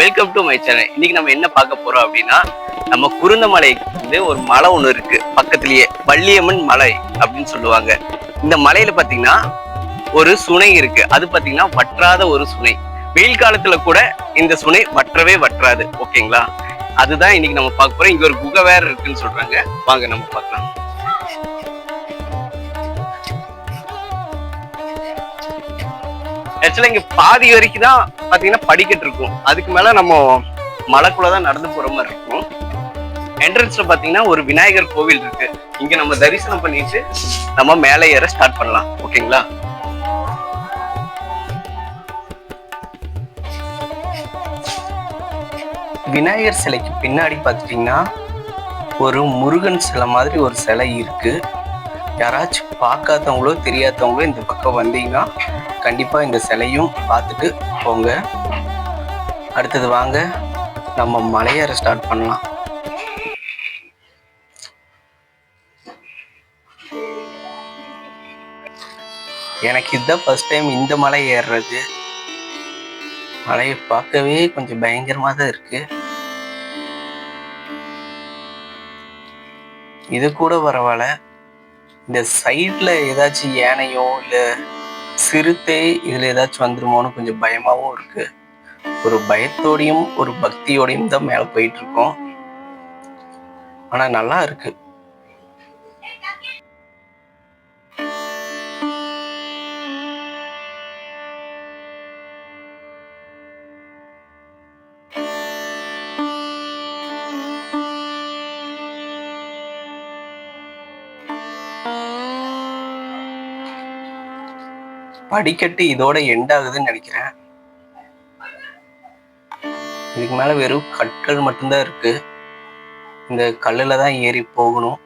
Welcome to my channel இன்னைக்கு நம்ம என்ன பார்க்க போறோம் அப்படின்னா நம்ம குருந்தமலை வந்து ஒரு மலை ஒன்று இருக்கு. பக்கத்திலேயே வள்ளியம்மன் மலை அப்படின்னு சொல்லுவாங்க. இந்த மலையில பாத்தீங்கன்னா ஒரு சுனை இருக்கு. அது பாத்தீங்கன்னா வற்றாத ஒரு சுனை. வெயில் காலத்துல கூட இந்த சுனை வற்றவே வற்றாது. ஓகேங்களா அதுதான் இன்னைக்கு நம்ம பார்க்க போறோம். இங்க ஒரு குகை வேற இருக்குன்னு சொல்றாங்க. வாங்க நம்ம பார்க்கலாம். ஆக்சுவலா இங்க பாதி வரைக்கும் தான் பாத்தீங்கன்னா படிக்கட்டு இருக்கும். அதுக்கு மேல நம்ம மலைக்குள்ளதான் நடந்து போற மாதிரி இருக்கும். என்ட்ரன்ஸ்ல பாத்தீங்கன்னா ஒரு விநாயகர் கோவில் இருக்கு. இங்க நம்ம தரிசனம் பண்ணிட்டு நம்ம மேலே ஏற ஸ்டார்ட் பண்ணலாம். ஓகேங்களா? விநாயகர் சிலைக்கு பின்னாடி பார்த்துட்டிங்கன்னா ஒரு முருகன் சிலை மாதிரி ஒரு சிலை இருக்கு. யாராச்சும் பார்க்காதவங்களோ தெரியாதவங்களோ இந்த பக்கம் வந்தீங்கன்னா கண்டிப்பாக இந்த சிலையும் பார்த்துட்டு போங்க. அடுத்தது வாங்க நம்ம மலையேற ஸ்டார்ட் பண்ணலாம். எனக்கு இதுதான் ஃபஸ்ட் டைம் இந்த மலை ஏறுறது. மலையை பார்க்கவே கொஞ்சம் பயங்கரமாக தான் இருக்கு. இது கூட பரவாயில்ல. இந்த சைடில் ஏதாச்சும் யானையோ இல்லை சிறுத்தை இதில் ஏதாச்சும் வந்துருமோன்னு கொஞ்சம் பயமாகவும் இருக்கு. ஒரு பயத்தோடையும் ஒரு பக்தியோடையும் தான் மேலே போயிட்டு இருக்கோம். ஆனால் நல்லா இருக்கு. படிக்கட்டு இதோட எண்ட் ஆகுதுன்னு நினைக்கிறேன். இதுக்கு மேல வெறும் கற்கள் மட்டும்தான் இருக்கு. இந்த கல்லுல தான் ஏறி போகணும்.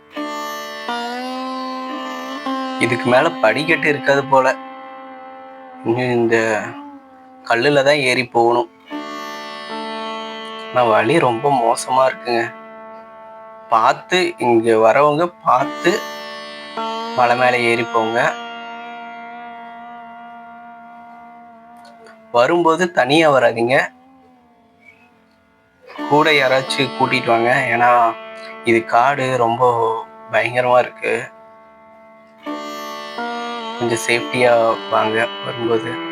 இதுக்கு மேல படிக்கட்டு இருக்காது போல. இன்னும் இந்த கல்லுல தான் ஏறி போகணும். ஆனால் வழி ரொம்ப மோசமா இருக்குங்க. பார்த்து இங்க வரவங்க பார்த்து மலை மேலே ஏறி போங்க. வரும்போது தனியா வராதீங்க. கூட யாராச்சும் கூட்டிட்டு வாங்க. ஏன்னா இது காடு ரொம்ப பயங்கரமா இருக்கு. கொஞ்சம் சேஃப்டியா வாங்க வரும்போது.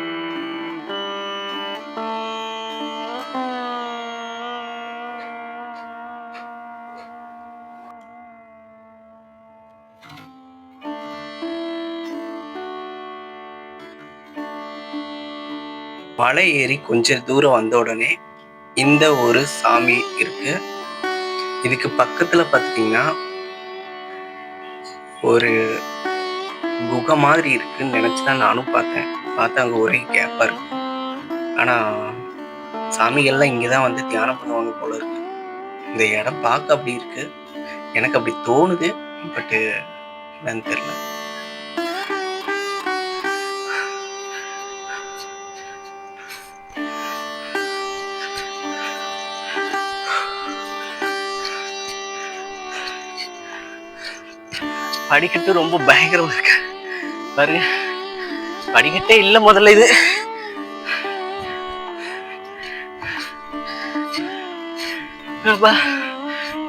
மலை ஏறி கொஞ்சம் தூரம் வந்த உடனே இந்த ஒரு சாமி இருக்கு. இதுக்கு பக்கத்துல பார்த்துட்டீங்கன்னா ஒரு குகை மாதிரி இருக்குன்னு நினைச்சுதான் நானும் பார்த்தேன். பார்த்தா அங்க ஒரே கேப்பா இருக்கு. ஆனா சாமிகள்லாம் இங்கதான் வந்து தியானம் பண்ணுவாங்க போல இருக்கு. இந்த இடம் பார்க்க அப்படி இருக்கு. எனக்கு அப்படி தோணுது பட்டு என்னன்னு தெரியல. படிக்கட்டு ரொம்ப பயங்கரமா இருக்கு. பாருங்க படிக்கட்டே இல்ல முதல்ல இது. அப்பா,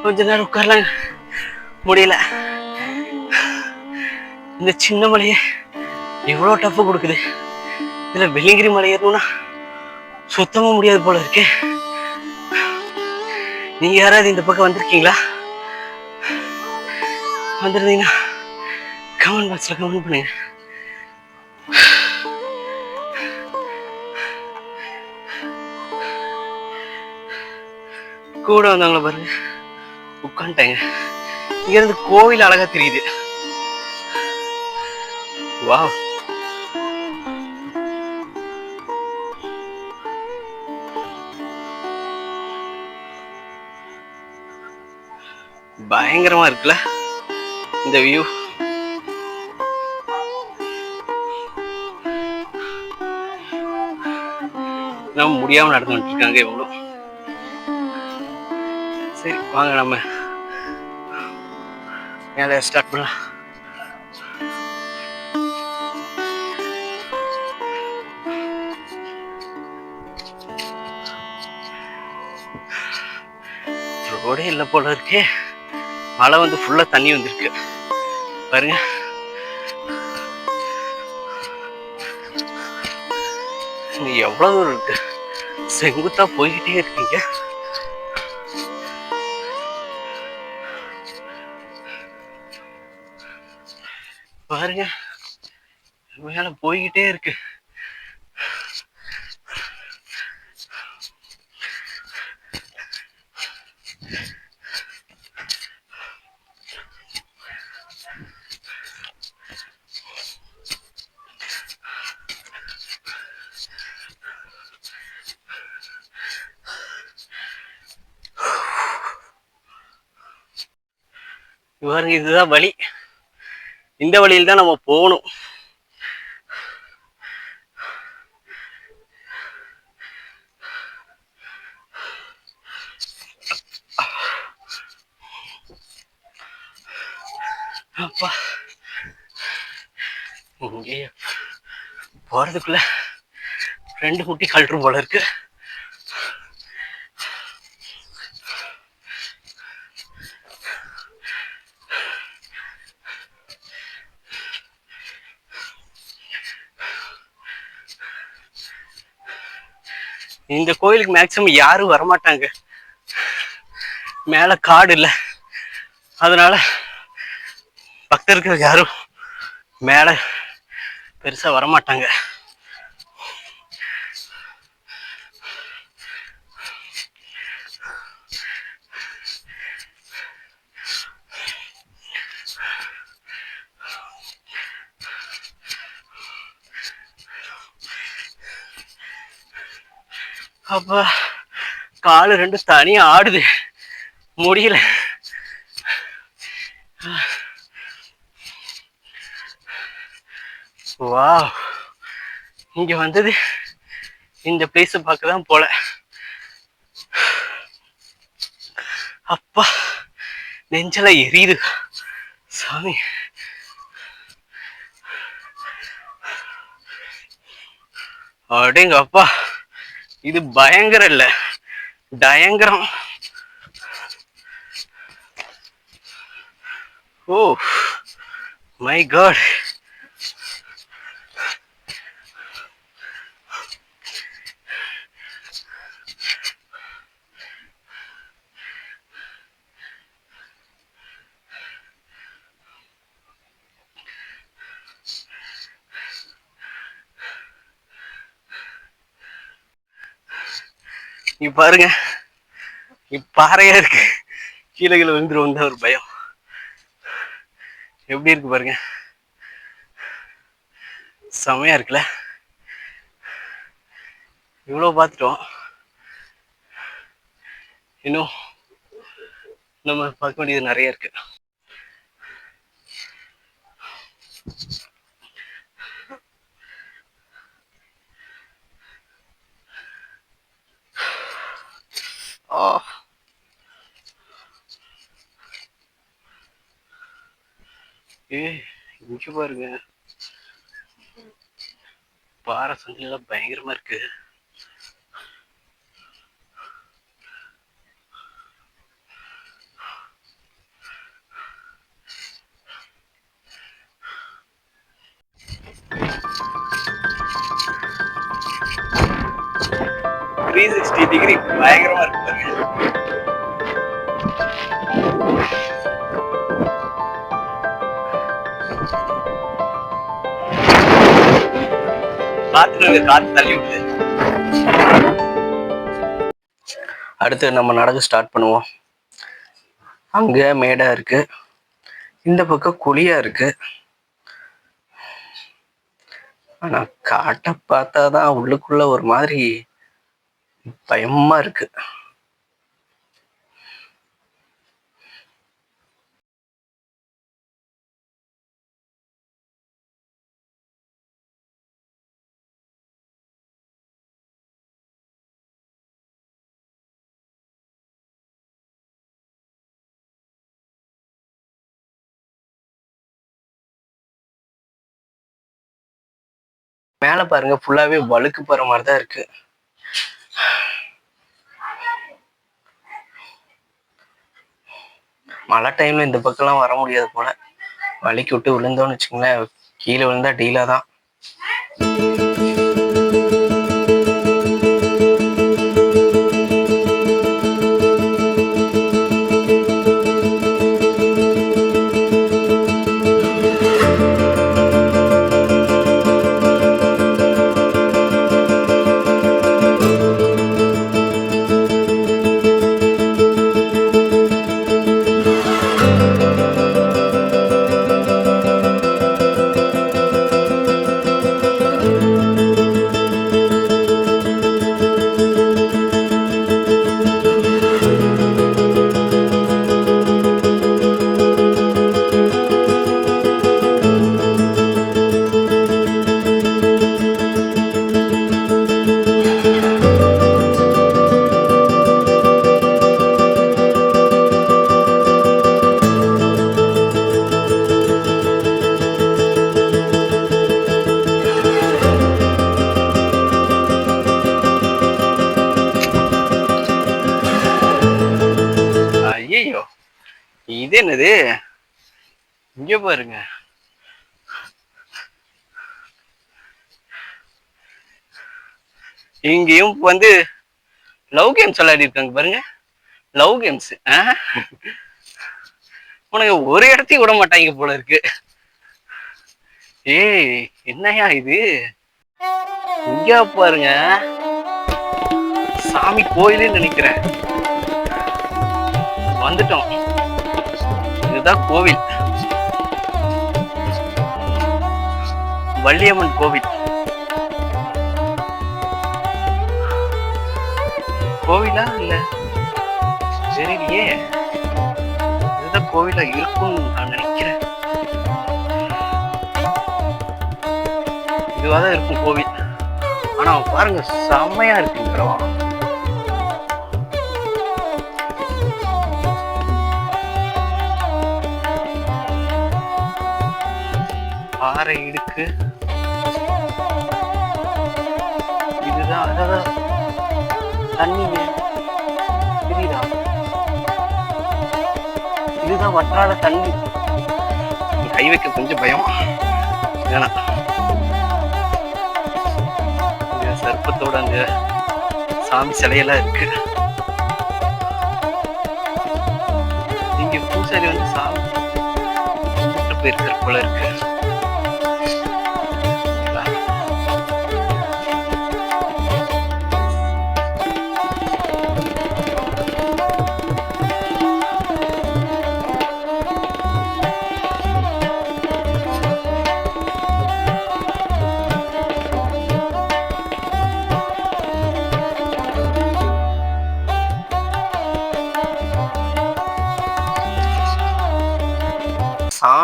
கொஞ்ச நேரம் உட்காரலாம். முடியல. இந்த சின்ன மலையை எவ்வளோ டஃப் கொடுக்குது. இதில் வெள்ளிங்கிரி மலை ஏறணும்னா சுத்தமாக முடியாது போல இருக்கே. நீங்கள் யாராவது இந்த பக்கம் வந்திருக்கீங்களா? வந்திருந்தீங்கன்னா கமெண்ட் பாக்ஸ்ல கமெண்ட் பண்ணுங்க கூட வந்தவங்கள பாருங்க உட்காந்துட்டாங்க இங்க இருந்து கோவில் அழகா தெரியுது வாவ் பயங்கரமா இருக்குல்ல இந்த வியூ நம்ம முடியாம நடந்து வந்துட்டு இருக்காங்க சரி வாங்க நம்ம. மேலே ஸ்டார்ட் பண்ணலாம். ரோடே இல்லை போல இருக்கு. மழை வந்து ஃபுல்லா தண்ணி வந்திருக்கு. பாருங்க. எவ்வளோ எவ்வளவு தூரம் இருக்கு? செங்குத்தா போய்கிட்டே இருக்கீங்க. பாருங்க மேல போய்கிட்டே இருக்கு. பாருங்க இதுதான் வழி. இந்த வழியில் தான் நம்ம போகணும். அப்பா. இங்கே போறதுக்குள்ள ரெண்டு குட்டி கழட்டும் போல இருக்கு. இந்த கோயிலுக்கு மேக்சிமம் யாரும் வரமாட்டாங்க. மேலே காடு இல்லை. அதனால பக்தர்கள் யாரும் மேலே பெருசாக வரமாட்டாங்க. அப்பா காலு ரெண்டு தனியா ஆடுது. முடியல. வா இங்க வந்தது இந்த பிளேஸ் பார்க்க தான் போல. அப்பா நெஞ்சல எரியுது. சாமி. அப்படிங்க அப்பா இது பயங்கரம் இல்ல. டயங்கரம். ஓ மை காட் நீ பாருங்க. நீ பாறையா இருக்கு. கீழே கீழே விழுந்துரும் தான் ஒரு பயம். எப்படி இருக்கு பாருங்க. செமையா இருக்குல்ல. இவ்வளோ பார்த்துட்டோம். இன்னும் நம்ம பார்க்க வேண்டியது நிறைய இருக்கு. ஆ ஏ இங்க பாருங்க. பாறை சந்திலாம் பயங்கரமா இருக்கு. தள்ளி விடுது அடுத்து நம்ம நடக்க ஸ்டார்ட் பண்ணுவோம். அங்க மேடா இருக்கு. இந்த பக்கம் குழியா இருக்கு. ஆனா காட்டை பார்த்தாதான் உள்ளுக்குள்ள ஒரு மாதிரி பயமா இருக்கு. மேலே பாருங்க ஃபுல்லாகவே வழுக்கு போகிற மாதிரி தான் இருக்கு. மழை டைம்ல இந்த பக்கம்லாம் வர முடியாது போல. வலிக்கு விட்டு விழுந்தோன்னு வச்சுக்கோங்களேன் கீழே விழுந்தா டீலாக தான். இது என்னது? இங்க பாருங்க. இங்கேயும் வந்து லவ் கேம்ஸ் விளையாடி இருக்காங்க பாருங்க. லவ் கேம்ஸ் உனக்கு ஒரு இடத்தையும் விட மாட்டாங்க போல இருக்கு. ஏய் என்னையா இது? இங்க பாருங்க. சாமி கோயிலுன்னு நினைக்கிறேன். வந்துட்டோம். இதுதான் கோவில். வள்ளியம்மன் கோவில். கோவிலா இல்ல? தெரியலையே இதுதான் கோவிலா இருக்கும்னு நான் நினைக்கிறேன். இதுவாதான் இருக்கும் கோவில். ஆனா பாருங்க செம்மையா இருக்கு இடம் பாறை இடுக்கு. இதுதான் அதான் தண்ணிங்க தெரியுதா இதுதான் வற்றாத தண்ணி. கை வைக்க கொஞ்சம் பயம். வேணாம். சர்ப்பத்தோட அங்க சாமி சிலையெல்லாம் இருக்கு. இங்க பூசாரி வந்து சாமி போயிருக்கிற போல இருக்கு.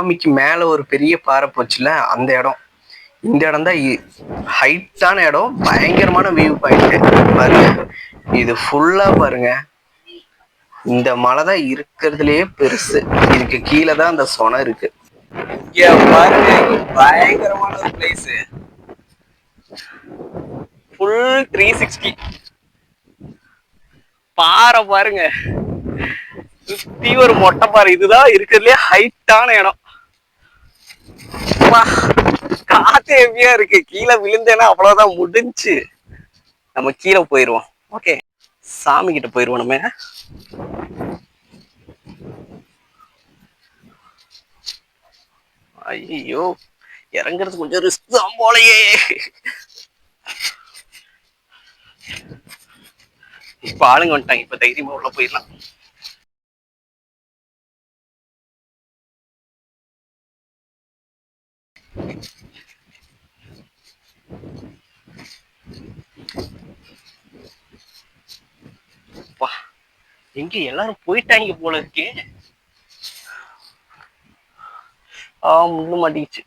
பூமிக்கு மேல ஒரு பெரிய பாறை போச்சுல அந்த இடம். இந்த இடம் தான் ஹைட்டான இடம். பயங்கரமான வியூ பாயிண்ட் பாருங்க. இது ஃபுல்லா பாருங்க. இந்த மலை தான் இருக்கிறதுலயே பெருசு. இதுக்கு கீழே தான் அந்த சொனை இருக்கு. இங்க பாருங்க. பயங்கரமான ஒரு பிளேஸ் ஃபுல் த்ரீ சிக்ஸ்டி பாறை பாருங்க. சுத்தி ஒரு மொட்டை பாறை. இதுதான் இருக்கிறதுலே ஹைட்டான இடம். காத்து ஹெவியா இருக்கு. கீழே விழுந்தேன்னா அவ்வளவுதான் முடிஞ்சு. நம்ம கீழே போயிருவோம். ஓகே சாமி கிட்ட போயிருவோம் நம்ம. ஐயோ இறங்குறது கொஞ்சம் ரிஸ்க் தான் போலயே. இப்ப ஆளுங்க வந்துட்டாங்க. இப்ப தைரியமா உள்ள போயிடலாம். அப்பா, எங்க எல்லாரும் போயிட்டாங்க போல இருக்கே. ஆ முன்னு மாட்டிக்கிச்சு.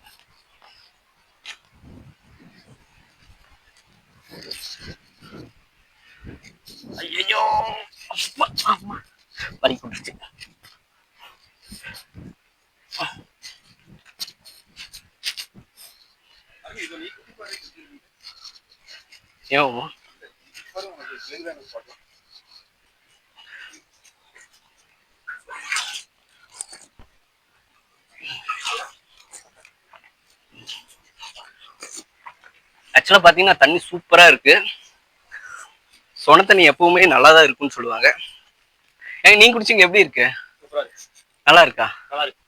ஆக்சுவலாக பார்த்தீங்கன்னா தண்ணி சூப்பராக இருக்கு. சொன தண்ணி எப்பவுமே நல்லா தான் இருக்குன்னு சொல்லுவாங்க. ஏங்க நீங்கள் குடிச்சிங்க எப்படி இருக்கு. நல்லா இருக்கா? நல்லா இருக்கு.